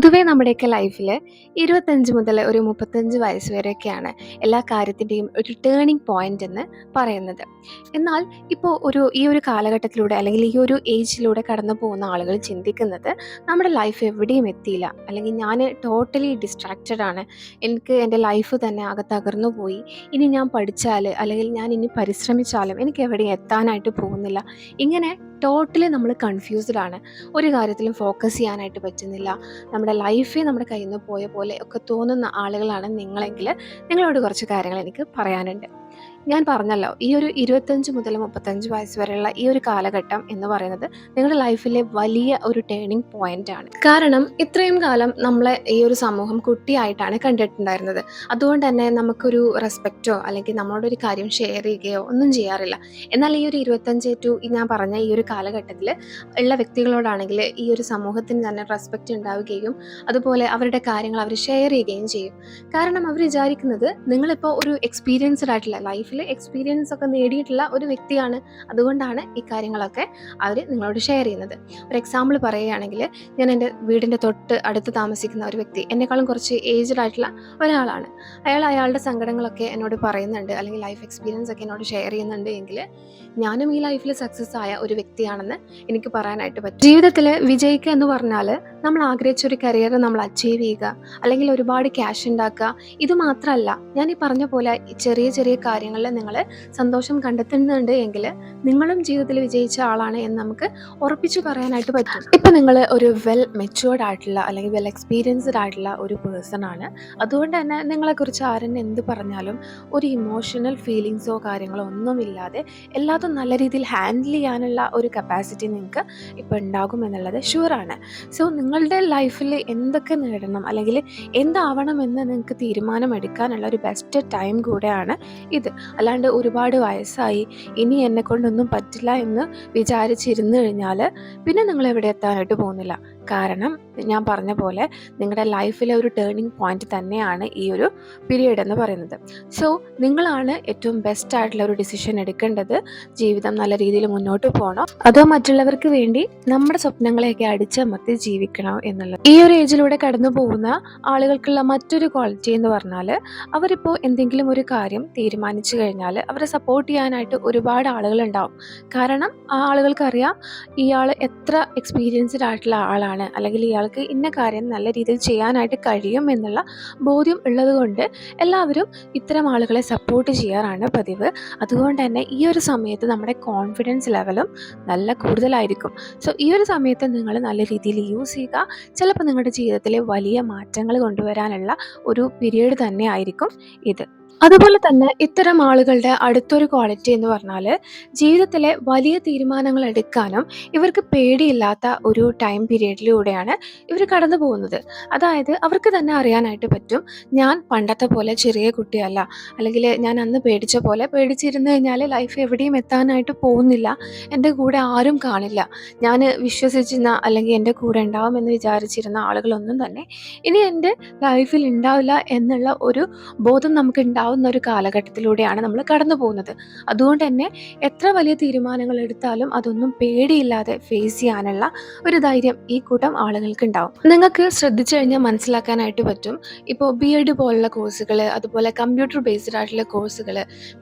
പൊതുവേ നമ്മുടെയൊക്കെ ലൈഫിൽ ഇരുപത്തഞ്ച് മുതൽ ഒരു മുപ്പത്തഞ്ച് വയസ്സ് വരെയൊക്കെയാണ് എല്ലാ കാര്യത്തിന്റെയും ഒരു ടേണിംഗ് പോയിന്റ് എന്ന് പറയുന്നത്. എന്നാൽ ഇപ്പോൾ ഒരു ഈ ഒരു കാലഘട്ടത്തിലൂടെ അല്ലെങ്കിൽ ഈ ഒരു ഏജിലൂടെ കടന്നു പോകുന്ന ആളുകൾ ചിന്തിക്കുന്നത് നമ്മുടെ ലൈഫ് എവിടെയും എത്തിയില്ല. അല്ലെങ്കിൽ ഞാൻ ടോട്ടലി ഡിസ്ട്രാക്റ്റഡ് ആണ്. എനിക്ക് എന്റെ ലൈഫ് തന്നെ ആകെ തകർന്നു പോയി. ഇനി ഞാൻ പഠിച്ചാൽ അല്ലെങ്കിൽ ഞാൻ ഇനി പരിശ്രമിച്ചാലും എനിക്ക് എവിടെയും എത്താനായിട്ട് പോകുന്നില്ല. ഇങ്ങനെ ടോട്ടലി നമ്മൾ കൺഫ്യൂസ്ഡ് ആണ്. ഒരു കാര്യത്തിലും ഫോക്കസ് ചെയ്യാനായിട്ട് പറ്റുന്നില്ല. നമ്മുടെ ലൈഫേ നമ്മുടെ കയ്യിൽ നിന്ന് പോയ പോലെ ഒക്കെ തോന്നുന്ന ആളുകളാണ് നിങ്ങളെങ്കിൽ നിങ്ങളോട് കുറച്ച് കാര്യങ്ങൾ എനിക്ക് പറയാനുണ്ട്. ഞാൻ പറഞ്ഞല്ലോ ഈ ഒരു ഇരുപത്തഞ്ച് മുതൽ മുപ്പത്തഞ്ച് വയസ്സ് വരെയുള്ള ഈ ഒരു കാലഘട്ടം എന്ന് പറയുന്നത് നിങ്ങളുടെ ലൈഫിലെ വലിയ ഒരു ടേണിംഗ് പോയിന്റ് ആണ്. കാരണം ഇത്രയും കാലം നമ്മളെ ഈ ഒരു സമൂഹം കുട്ടിയായിട്ടാണ് കണ്ടിട്ടുണ്ടായിരുന്നത്. അതുകൊണ്ട് തന്നെ നമുക്കൊരു റെസ്പെക്റ്റോ അല്ലെങ്കിൽ നമ്മളോട് ഒരു കാര്യം ഷെയർ ചെയ്യുകയോ ഒന്നും ചെയ്യാറില്ല. എന്നാൽ ഈ ഒരു ഇരുപത്തഞ്ച് ടു ഞാൻ പറഞ്ഞ ഈ ഒരു കാലഘട്ടത്തിൽ ഉള്ള വ്യക്തികളോടാണെങ്കിൽ ഈ ഒരു സമൂഹത്തിന് തന്നെ റെസ്പെക്റ്റ് ഉണ്ടാവുകയും അതുപോലെ അവരുടെ കാര്യങ്ങൾ അവർ ഷെയർ ചെയ്യുകയും ചെയ്യും. കാരണം അവർ വിചാരിക്കുന്നത് നിങ്ങളിപ്പോൾ ഒരു എക്സ്പീരിയൻസ്ഡ് ആയിട്ടുള്ള ലൈഫിൽ എക്സ്പീരിയൻസ് ഒക്കെ നേടിയിട്ടുള്ള ഒരു വ്യക്തിയാണ്. അതുകൊണ്ടാണ് ഈ കാര്യങ്ങളൊക്കെ അവർ നിങ്ങളോട് ഷെയർ ചെയ്യുന്നത്. ഒരു എക്സാമ്പിൾ പറയുകയാണെങ്കിൽ ഞാൻ എന്റെ വീടിന്റെ തൊട്ട് അടുത്ത് താമസിക്കുന്ന ഒരു വ്യക്തി. എന്നെക്കാളും കുറച്ച് ഏജ്ഡ് ആയിട്ടുള്ള ഒരാളാണ്. അയാൾ അയാളുടെ സങ്കടങ്ങളൊക്കെ എന്നോട് പറയുന്നുണ്ട്. അല്ലെങ്കിൽ ലൈഫ് എക്സ്പീരിയൻസ് ഒക്കെ എന്നോട് ഷെയർ ചെയ്യുന്നുണ്ട് എങ്കിൽ ഞാനും ഈ ലൈഫിൽ സക്സസ് ആയ ഒരു വ്യക്തിയാണെന്ന് എനിക്ക് പറയാനായിട്ട് പറ്റും. ജീവിതത്തിൽ വിജയിക്കുക എന്ന് പറഞ്ഞാൽ നമ്മൾ ആഗ്രഹിച്ച ഒരു കരിയർ നമ്മൾ അച്ചീവ് ചെയ്യുക. അല്ലെങ്കിൽ ഒരുപാട് ക്യാഷ് ഉണ്ടാക്കുക. ഇത് മാത്രമല്ല ഞാൻ ഈ പറഞ്ഞ പോലെ ചെറിയ ചെറിയ കാര്യങ്ങളിൽ നിങ്ങൾ സന്തോഷം കണ്ടെത്തുന്നുണ്ട് എങ്കിൽ നിങ്ങളും ജീവിതത്തിൽ വിജയിച്ച ആളാണ് എന്ന് നമുക്ക് ഉറപ്പിച്ചു പറയാനായിട്ട് പറ്റും. ഇപ്പം നിങ്ങൾ ഒരു വെൽ മെച്ചുവേർഡ് ആയിട്ടുള്ള അല്ലെങ്കിൽ വെൽ എക്സ്പീരിയൻസ്ഡ് ആയിട്ടുള്ള ഒരു പേഴ്സൺ ആണ്. അതുകൊണ്ട് തന്നെ നിങ്ങളെക്കുറിച്ച് ആരും എന്ത് പറഞ്ഞാലും ഒരു ഇമോഷണൽ ഫീലിങ്സോ കാര്യങ്ങളോ ഒന്നുമില്ലാതെ എല്ലാതും നല്ല രീതിയിൽ ഹാൻഡിൽ ചെയ്യാനുള്ള ഒരു കപ്പാസിറ്റി നിങ്ങൾക്ക് ഇപ്പോൾ ഉണ്ടാകും എന്നുള്ളത് ഷുവറാണ് സോ നിങ്ങളുടെ ലൈഫിൽ എന്തൊക്കെ നേടണം അല്ലെങ്കിൽ എന്താവണം എന്ന് നിങ്ങൾക്ക് തീരുമാനമെടുക്കാനുള്ള ഒരു ബെസ്റ്റ് ടൈം കൂടെയാണ് ഇത്. അല്ലാണ്ട് ഒരുപാട് വയസ്സായി. ഇനി എന്നെ കൊണ്ടൊന്നും പറ്റില്ല എന്ന് വിചാരിച്ചിരുന്നു കഴിഞ്ഞാൽ പിന്നെ നിങ്ങൾ എവിടെ എത്താനായിട്ട് പോകുന്നില്ല. കാരണം ഞാൻ പറഞ്ഞ പോലെ നിങ്ങളുടെ ലൈഫിലെ ഒരു ടേണിംഗ് പോയിന്റ് തന്നെയാണ് ഈ ഒരു പീരീഡ് എന്ന് പറയുന്നത്. സോ നിങ്ങളാണ് ഏറ്റവും ബെസ്റ്റ് ആയിട്ടുള്ള ഒരു ഡിസിഷൻ എടുക്കേണ്ടത്. ജീവിതം നല്ല രീതിയിൽ മുന്നോട്ട് പോകണോ അതോ മറ്റുള്ളവർക്ക് വേണ്ടി നമ്മുടെ സ്വപ്നങ്ങളെയൊക്കെ അടിച്ചമർത്തി ജീവിക്കണോ എന്നുള്ളത്. ഈ ഒരു ഏജിലൂടെ കടന്നു പോകുന്ന ആളുകൾക്കുള്ള മറ്റൊരു ക്വാളിറ്റി എന്ന് പറഞ്ഞാൽ അവരിപ്പോൾ എന്തെങ്കിലും ഒരു കാര്യം തീരുമാനിച്ചു കഴിഞ്ഞാൽ അവരെ സപ്പോർട്ട് ചെയ്യാനായിട്ട് ഒരുപാട് ആളുകൾ ഉണ്ടാവും കാരണം ആ ആളുകൾക്കറിയാം ഇയാൾ എത്ര എക്സ്പീരിയൻസ്ഡ് ആയിട്ടുള്ള ആളാണ്. അല്ലെങ്കിൽ ഇയാൾക്ക് ഇന്ന കാര്യം നല്ല രീതിയിൽ ചെയ്യാനായിട്ട് കഴിയും എന്നുള്ള ബോധ്യം ഉള്ളതുകൊണ്ട് എല്ലാവരും ഇത്തരം ആളുകളെ സപ്പോർട്ട് ചെയ്യാറാണ് പതിവ്. അതുകൊണ്ട് തന്നെ ഈ ഒരു സമയത്ത് നമ്മുടെ കോൺഫിഡൻസ് ലെവലും നല്ല കൂടുതലായിരിക്കും. സോ ഈ ഒരു സമയത്ത് നിങ്ങൾ നല്ല രീതിയിൽ യൂസ് ചെയ്യുക. ചിലപ്പോൾ നിങ്ങളുടെ ജീവിതത്തിലെ വലിയ മാറ്റങ്ങൾ കൊണ്ടുവരാനുള്ള ഒരു പീരീഡ് തന്നെ ആയിരിക്കും ഇത്. അതുപോലെ തന്നെ ഇത്തരം ആളുകളുടെ അടുത്തൊരു ക്വാളിറ്റി എന്ന് പറഞ്ഞാൽ ജീവിതത്തിലെ വലിയ തീരുമാനങ്ങൾ എടുക്കാനും ഇവർക്ക് പേടിയില്ലാത്ത ഒരു ടൈം പീരീഡിലൂടെയാണ് ഇവർ കടന്നു പോകുന്നത്. അതായത് അവർക്ക് തന്നെ അറിയാനായിട്ട് പറ്റും ഞാൻ പണ്ടത്തെ പോലെ ചെറിയ കുട്ടിയല്ല അല്ലെങ്കിൽ ഞാൻ അന്ന് പേടിച്ച പോലെ പേടിച്ചിരുന്നു കഴിഞ്ഞാൽ ലൈഫ് എവിടെയും എത്താനായിട്ട് പോകുന്നില്ല എന്റെ കൂടെ ആരും കാണില്ല ഞാൻ വിശ്വസിച്ചിരുന്ന അല്ലെങ്കിൽ എന്റെ കൂടെ ഉണ്ടാവുമെന്ന് വിചാരിച്ചിരുന്ന ആളുകളൊന്നും തന്നെ ഇനി എന്റെ ലൈഫിൽ ഉണ്ടാവില്ല എന്നുള്ള ഒരു ബോധം നമുക്ക് ഉണ്ടാവുന്ന ഒരു കാലഘട്ടത്തിലൂടെയാണ് നമ്മൾ കടന്നു പോകുന്നത്. അതുകൊണ്ട് തന്നെ എത്ര വലിയ തീരുമാനങ്ങൾ എടുത്താലും അതൊന്നും പേടിയില്ലാതെ ഫേസ് ചെയ്യാനുള്ള ഒരു ധൈര്യം ഈ കൂട്ടം ആളുകൾക്ക് ഉണ്ടാവും നിങ്ങൾക്ക് ശ്രദ്ധിച്ചു കഴിഞ്ഞാൽ മനസ്സിലാക്കാനായിട്ട് പറ്റും. ഇപ്പോൾ ബി എഡ് പോലുള്ള കോഴ്സുകൾ അതുപോലെ കമ്പ്യൂട്ടർ ബേസ്ഡ് ആയിട്ടുള്ള കോഴ്സുകൾ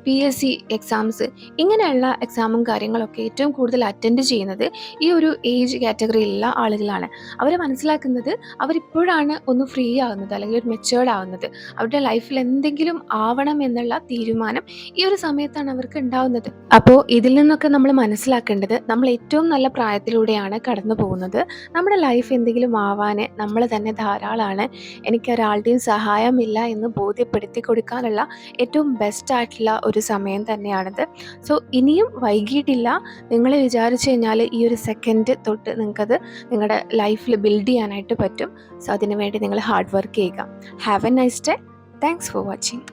പി എസ് സി എക്സാംസ് ഇങ്ങനെയുള്ള എക്സാമും കാര്യങ്ങളൊക്കെ ഏറ്റവും കൂടുതൽ അറ്റൻഡ് ചെയ്യുന്നത് ഈ ഒരു ഏജ് കാറ്റഗറിയിലുള്ള ആളുകളാണ്. അവർ മനസ്സിലാക്കുന്നത് അവരിപ്പോഴാണ് ഒന്ന് ഫ്രീ ആകുന്നത് അല്ലെങ്കിൽ ഒരു മെച്ചേർഡ് ആവുന്നത് അവരുടെ ലൈഫിൽ എന്തെങ്കിലും ആവണം എന്നുള്ള തീരുമാനം ഈ ഒരു സമയത്താണ് അവർക്ക് ഉണ്ടാവുന്നത്. അപ്പോൾ ഇതിൽ നിന്നൊക്കെ നമ്മൾ മനസ്സിലാക്കേണ്ടത് നമ്മൾ ഏറ്റവും നല്ല പ്രായത്തിലൂടെയാണ് കടന്നു പോകുന്നത്. നമ്മുടെ ലൈഫ് എന്തെങ്കിലും ആവാൻ നമ്മൾ തന്നെ ധാരാളമാണ് എനിക്ക് ഒരാളുടെയും സഹായമില്ല എന്ന് ബോധ്യപ്പെടുത്തി കൊടുക്കാനുള്ള ഏറ്റവും ബെസ്റ്റ് ആയിട്ടുള്ള ഒരു സമയം തന്നെയാണിത്. സോ ഇനിയും വൈകിട്ടില്ല നിങ്ങൾ വിചാരിച്ചു കഴിഞ്ഞാൽ ഈ ഒരു സെക്കൻഡ് തൊട്ട് നിങ്ങൾക്കത് നിങ്ങളുടെ ലൈഫിൽ ബിൽഡ് ചെയ്യാനായിട്ട് പറ്റും. സോ അതിനുവേണ്ടി നിങ്ങൾ ഹാർഡ് വർക്ക് ചെയ്യുക. Have a nice day thanks for watching